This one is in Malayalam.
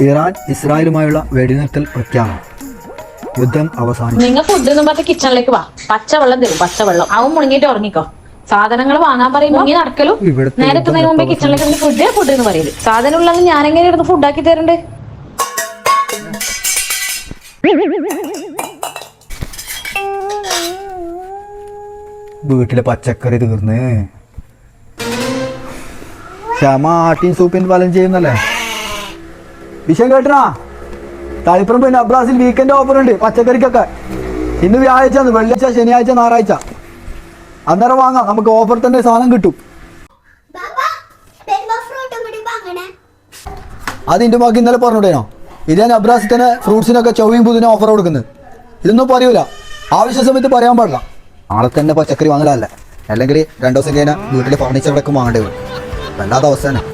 ഇറാൻ ഇസ്രായേലുമായുള്ള വെടിനിർത്തൽ പ്രഖ്യാപനം. യുദ്ധം അവസാനിച്ചു. നിങ്ങൾ ഫുഡ് എന്നും പറഞ്ഞ കിച്ചണിലേക്ക് വാ. പച്ചവെള്ളം തരും പച്ചവെള്ളം. അവൻ മുണങ്ങിയിട്ട് ഉറങ്ങിക്കോ. സാധനങ്ങൾ വാങ്ങാൻ പറയുമ്പോ ഇങ്ങനെ നടക്കലും. നേരെ എത്തുന്നതിന് മുമ്പേ കിച്ചണിലേക്ക് ഫുഡ് ഫുഡ് എന്ന് പറയൽ. സാധനം ഉള്ളത് ഞാൻ എങ്ങനെ ഇരുന്ന് ഫുഡ് ആക്കി തരണ്ട്? വീട്ടിലെ പച്ചക്കറി തീർന്ന്. ക്ഷമ ആട്ടിൻ സൂപ്പിൻ ഫലം ചെയ്യുന്നല്ലേ? വിഷയം കേട്ടനാ? തളിപ്പുറം പിന്നെ അബ്രാസിൽ വീക്കെൻഡ് ഓഫർ ഉണ്ട് പച്ചക്കറിക്കൊക്കെ. ഇന്ന് വ്യാഴാഴ്ച വെള്ളിയാഴ്ച ശനിയാഴ്ച ഞായറാഴ്ച. അന്നേരം വാങ്ങാം നമുക്ക് ഓഫർ തന്നെ സാധനം കിട്ടും. അത് അതിന്റെ ബാക്കി ഇന്നലെ പറഞ്ഞോ ഇത് ഞാൻ അബ്രാസിൽ തന്നെ ഫ്രൂട്ട്സിനൊക്കെ ചൊവ്വയും പുതിനും ഓഫർ കൊടുക്കുന്നത്. ഇതൊന്നും പറയൂല. ആവശ്യ സമയത്ത് പറയാൻ പാടില്ല. നാളെ തന്നെ പച്ചക്കറി വാങ്ങലല്ലേ? അല്ലെങ്കിൽ രണ്ടു ദിവസം കഴിഞ്ഞാൽ വീട്ടിലെ ഫർണിച്ചർ അടക്കം വാങ്ങേണ്ടി വരും. 本拉到三了